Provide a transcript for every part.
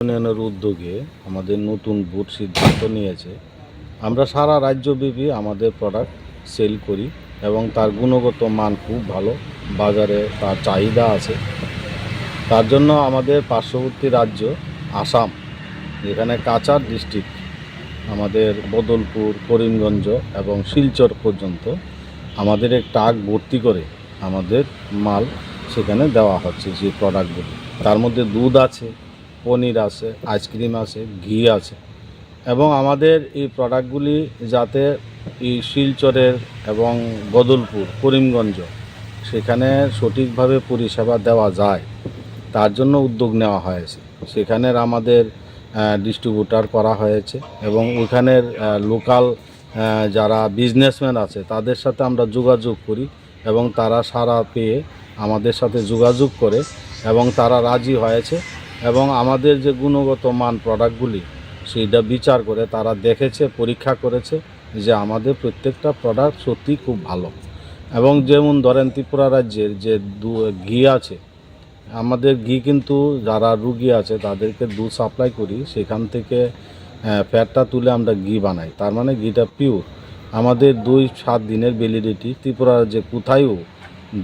ইউনিয়নের উদ্যোগে আমাদের নতুন বুট সিদ্ধান্ত নিয়েছে। আমরা সারা রাজ্যব্যাপী আমাদের প্রোডাক্ট সেল করি এবং তার গুণগত মান খুব ভালো, বাজারে তার চাহিদা আছে। তার জন্য আমাদের পার্শ্ববর্তী রাজ্য আসাম, যেখানে কাচার ডিস্ট্রিক্ট আমাদের বদলপুর, করিমগঞ্জ এবং শিলচর পর্যন্ত আমাদের এক ট্রাক ভর্তি করে আমাদের মাল সেখানে দেওয়া হচ্ছে যে প্রোডাক্টগুলি তার মধ্যে দুধ আছে পনির আছে, আইসক্রিম আছে, ঘি আছে। এবং আমাদের এই প্রোডাক্টগুলি যাতে এই শিলচরের এবং বদলপুর, করিমগঞ্জ, সেখানে সঠিকভাবে পরিষেবা দেওয়া যায়, তার জন্য উদ্যোগ নেওয়া হয়েছে। সেখানের আমাদের ডিস্ট্রিবিউটার করা হয়েছে এবং ওইখানের লোকাল যারা বিজনেসম্যান আছে, তাদের সাথে আমরা যোগাযোগ করি এবং তারা সারা পেয়ে আমাদের সাথে যোগাযোগ করে এবং তারা রাজি হয়েছে। এবং আমাদের যে গুণগত মান প্রোডাক্টগুলি সেইটা বিচার করে তারা দেখেছে, পরীক্ষা করেছে যে আমাদের প্রত্যেকটা প্রোডাক্ট সত্যি খুব ভালো। এবং যেমন ধরেন ত্রিপুরা রাজ্যের যে দু, ঘি আছে, আমাদের ঘি কিন্তু যারা রুগী আছে তাদেরকে দুধ সাপ্লাই করি, সেখান থেকে ফ্যাটটা তুলে আমরা ঘি বানাই। তার মানে ঘিটা পিওর আমাদের দুই সাত দিনের ভ্যালিডিটি ত্রিপুরা রাজ্যে কোথায়ও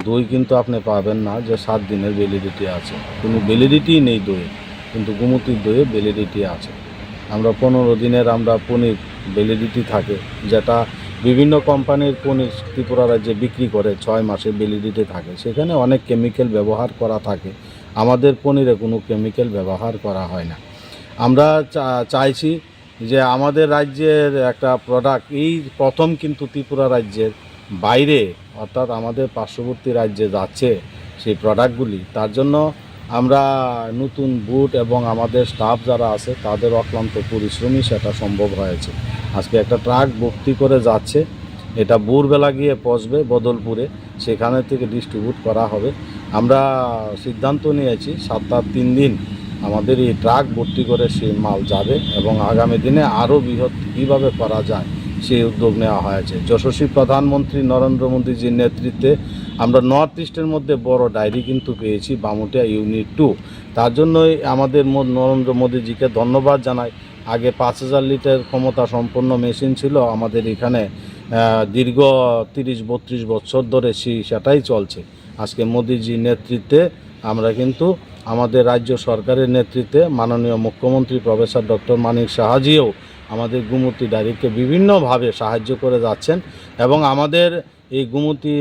দই কিন্তু আপনি পাবেন না, যে সাত দিনের ভ্যালিডিটি আছে। কোনো ভ্যালিডিটিই নেই দইয়ের কিন্তু গুমতির দইয়ে ভ্যালিডিটি আছে। আমরা পনেরো দিনের আমরা পনির ভ্যালিডিটি থাকে, যেটা বিভিন্ন কোম্পানির পনির ত্রিপুরা রাজ্যে বিক্রি করে, ছয় মাসে ভ্যালিডিটি থাকে। সেখানে অনেক কেমিক্যাল ব্যবহার করা থাকে, আমাদের পনিরে কোনো কেমিক্যাল ব্যবহার করা হয় না। আমরা চাইছি যে আমাদের রাজ্যের একটা প্রোডাক্ট এই প্রথম কিন্তু ত্রিপুরা রাজ্যের বাইরে, অর্থাৎ আমাদের পার্শ্ববর্তী রাজ্যে যাচ্ছে সেই প্রোডাক্টগুলি তার জন্য আমরা নতুন বুট এবং আমাদের স্টাফ যারা আছে, তাদের অক্লান্ত পরিশ্রমই সেটা সম্ভব হয়েছে। আজকে একটা ট্রাক ভর্তি করে যাচ্ছে, এটা ভোরবেলা গিয়ে পৌঁছবে বদলপুরে, সেখানে থেকে ডিস্ট্রিবিউট করা হবে। আমরা সিদ্ধান্ত নিয়েছি সপ্তাহ তিন দিন আমাদের এই ট্রাক ভর্তি করে সেই মাল যাবে এবং আগামী দিনে আরও বৃহৎ কীভাবে করা যায় সেই উদ্যোগ নেওয়া হয়েছে। যশস্বী প্রধানমন্ত্রী নরেন্দ্র মোদীজির নেতৃত্বে আমরা নর্থ ইস্টের মধ্যে বড় ডায়েরি কিন্তু পেয়েছি, বামুটিয়া ইউনিট টু তার জন্যই আমাদের নরেন্দ্র মোদীজিকে ধন্যবাদ জানাই। আগে পাঁচ হাজার লিটার ক্ষমতা সম্পন্ন মেশিন ছিল, আমাদের এখানে দীর্ঘ তিরিশ, বত্রিশ বছর ধরে সেই সেটাই চলছে। আজকে মোদীজির নেতৃত্বে আমরা কিন্তু আমাদের রাজ্য সরকারের নেতৃত্বে মাননীয় মুখ্যমন্ত্রী প্রফেসর ডক্টর মানিক সাহাজিও আমাদের গুমতি ডায়েরিকে বিভিন্নভাবে সাহায্য করে যাচ্ছেন এবং আমাদের এই গুমতি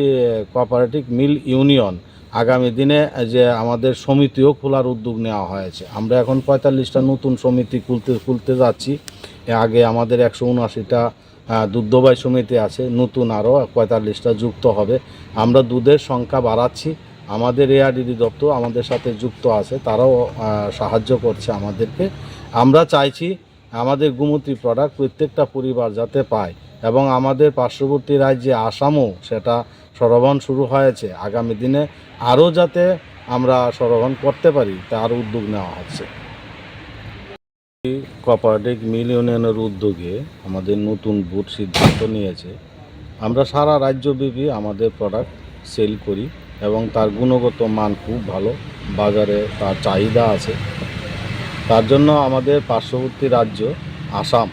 কোঅপারেটিভ মিল ইউনিয়ন আগামী দিনে যে আমাদের সমিতিও খোলার উদ্যোগ নেওয়া হয়েছে। আমরা এখন পঁয়তাল্লিশটা নতুন সমিতি খুলতে খুলতে যাচ্ছি। আগে আমাদের একশো উনআশিটা দুগ্ধবাই সমিতি আছে, নতুন আরও পঁয়তাল্লিশটা যুক্ত হবে। আমরা দুধের সংখ্যা বাড়াচ্ছি। আমাদের এআরডিডি দপ্তর আমাদের সাথে যুক্ত আছে, তারাও সাহায্য করছে আমাদেরকে। আমরা চাইছি আমাদের গুমতি প্রোডাক্ট প্রত্যেকটা পরিবার যাতে পায় এবং আমাদের পার্শ্ববর্তী রাজ্যে আসামও সেটা সরবরাহ শুরু হয়েছে। আগামী দিনে আরও যাতে আমরা সরবরাহ করতে পারি, তার উদ্যোগ নেওয়া হচ্ছে। কোঅপারেটিভ মিল ইউনিয়নের উদ্যোগে আমাদের নতুন বুট সিদ্ধান্ত নিয়েছে। আমরা সারা রাজ্যব্যাপী আমাদের প্রোডাক্ট সেল করি। এবং তার গুণগত মান খুব ভালো। বাজারে তার চাহিদা আছে। তার জন্য আমাদের পার্শ্ববর্তী রাজ্য আসাম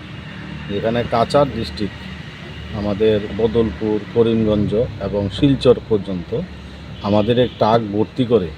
যেখানে কাচার ডিস্ট্রিক্ট, আমাদের বদলপুর, করিমগঞ্জ এবং শিলচর পর্যন্ত আমাদের এক ট্রাক ভর্তি করে